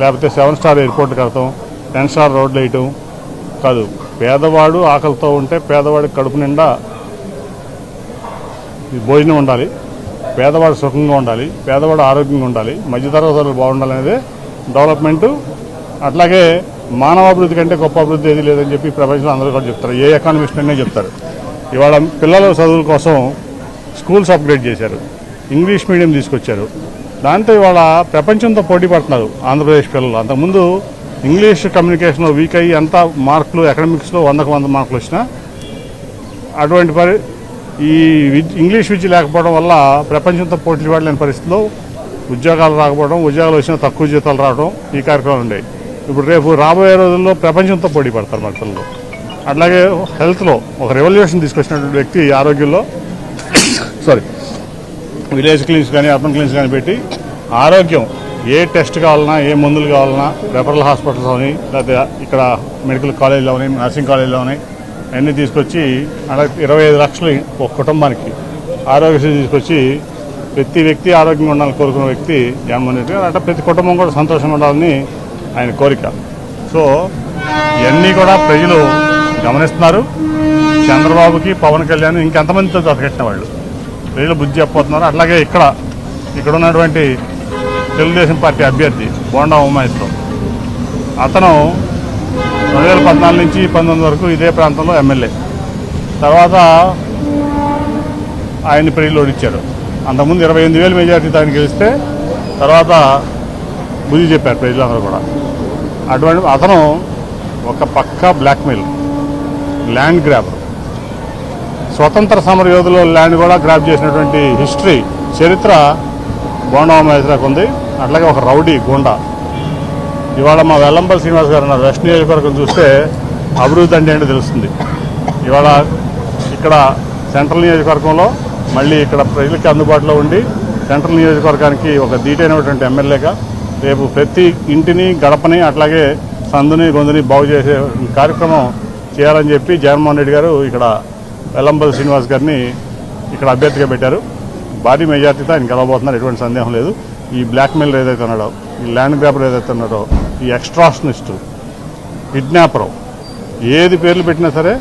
లేకపోతే seven star airport కడతాం ten star రోడ్లు వేయటం కాదు. పేదవాడు ఆకలితో ఉంటే పేదవాడికి కడుపు నిండా ఈ భోజనం ఉండాలి పేదవాడు సుఖంగా ఉండాలి పేదవాడు ఆరోగ్యంగా ఉండాలి మధ్యతరగతులు బాగుండాలనేది బాగుండాలనేదే డెవలప్మెంటు. అట్లాగే మానవాభివృద్ధి కంటే గొప్ప అభివృద్ధి ఏది లేదని చెప్పి ప్రపంచంలో అందరూ కూడా చెప్తారు. ఏ ఎకానమిస్ట్ అనే చెప్తారు. ఇవాళ పిల్లల చదువుల కోసం స్కూల్స్ అప్గ్రేడ్ చేశారు. ఇంగ్లీష్ మీడియం తీసుకొచ్చారు. దాంతో ఇవాళ ప్రపంచంతో పోటీ పడుతున్నారు ఆంధ్రప్రదేశ్ పిల్లలు. అంతకుముందు ఇంగ్లీష్ కమ్యూనికేషన్లో వీక్ అయ్యి ఎంత మార్కులు ఎకనామిక్స్లో వందకు వంద మార్కులు వచ్చినా అటువంటి పరి ఈ ఇంగ్లీష్ విద్య లేకపోవడం వల్ల ప్రపంచంతో పోటీ పడలేని పరిస్థితిలో ఉద్యోగాలు రాకపోవడం ఉద్యోగాలు వచ్చినా తక్కువ జీతాలు రావడం ఈ కార్యక్రమాలు ఉండేవి ఇప్పుడు రేపు రాబోయే రోజుల్లో ప్రపంచంతో పోటీ పడతారు మన పిల్లలు. అట్లాగే హెల్త్లో ఒక రెవల్యూషన్ తీసుకొచ్చినటువంటి వ్యక్తి ఆరోగ్యంలో సారీ విలేజ్ క్లినిక్స్ కానీ అర్బన్ క్లినిక్స్ కానీ పెట్టి ఆరోగ్యం ఏ టెస్ట్ కావాలన్నా ఏ మందులు కావాలన్నా రెఫరల్ హాస్పిటల్స్ అని లేకపోతే ఇక్కడ మెడికల్ కాలేజీలో అని నర్సింగ్ కాలేజీలో అని అన్నీ తీసుకొచ్చి అలా ఇరవై ఐదు లక్షలు ఒక కుటుంబానికి ఆరోగ్యశ్రీ తీసుకొచ్చి ప్రతి వ్యక్తి ఆరోగ్యంగా ఉండాలని కోరుకున్న వ్యక్తి జగన్మోహన్ రెడ్డి గారు. అంటే ప్రతి కుటుంబం కూడా సంతోషంగా ఉండాలని ఆయన కోరిక. సో ఇవన్నీ కూడా ప్రజలు గమనిస్తున్నారు. చంద్రబాబుకి పవన్ కళ్యాణ్ ఇంకెంతమందితో జతకట్టిన వాళ్ళు? ప్రజలు బుద్ధి చెప్పబోతున్నారు. అట్లాగే ఇక్కడ ఇక్కడ ఉన్నటువంటి తెలుగుదేశం పార్టీ అభ్యర్థి బోండా ఉమాయిస్తో. అతను రెండు వేల పద్నాలుగు నుంచి పంతొమ్మిది వరకు ఇదే ప్రాంతంలో ఎమ్మెల్యే. తర్వాత ఆయన్ని ప్రజలు ఓడించారు అంతకుముందు ఇరవై ఎనిమిది వేలు మెజార్టీ దానికి గెలిస్తే తర్వాత బుద్ధి చెప్పారు ప్రజలందరూ కూడా. అటువంటి అతను ఒక పక్క బ్లాక్మెయిల్ ల్యాండ్ గ్రాబ్ స్వతంత్ర సమర యోధుల ల్యాండ్ కూడా గ్రాప్ చేసినటువంటి హిస్టరీ చరిత్ర బోండా మహేశ్వరకు ఉంది. అట్లాగే ఒక రౌడీ గుండా. ఇవాళ మా వెల్లంపల్లి శ్రీనివాస్ గారు ఉన్నారు. వెస్ట్ నియోజకవర్గం చూస్తే అభివృద్ధి అంటే ఏంటో తెలుస్తుంది. ఇవాళ ఇక్కడ సెంట్రల్ నియోజకవర్గంలో మళ్ళీ ఇక్కడ ప్రజలకి అందుబాటులో ఉండి సెంట్రల్ నియోజకవర్గానికి ఒక ధీటైనటువంటి ఎమ్మెల్యేగా రేపు ప్రతి ఇంటిని గడపని అట్లాగే సందుని గొంతుని బాగు చేసే కార్యక్రమం చేయాలని చెప్పి జగన్మోహన్ రెడ్డి గారు ఇక్కడ వెల్లంపల్లి శ్రీనివాస్ గారిని ఇక్కడ అభ్యర్థిగా పెట్టారు. భారీ మెజార్టీతో ఆయన గెలవబోతున్నారు ఎటువంటి సందేహం లేదు. ఈ బ్లాక్మెయిల్ ఏదైతే ఉన్నాడో ఈ ల్యాండ్ గ్రాబర్ ఏదైతే ఉన్నాడో ఈ ఎక్స్ట్రాషనిస్టు కిడ్నాపరు ఏది పేర్లు పెట్టినా సరే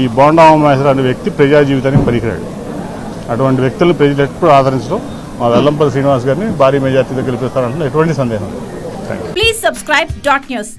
ఈ బోండా మహేశ్వర అనే వ్యక్తి ప్రజా జీవితానికి పనికిరాడు. అటువంటి వ్యక్తులను ప్రజలు ఎప్పుడు ఆదరించడం మా వెల్లంపల్లి శ్రీనివాస్ గారిని భారీ మెజార్టీతో గెలిపిస్తారంటే ఎటువంటి సందేహం ప్లీజ్ థ్యాంక్ యూ న్యూస్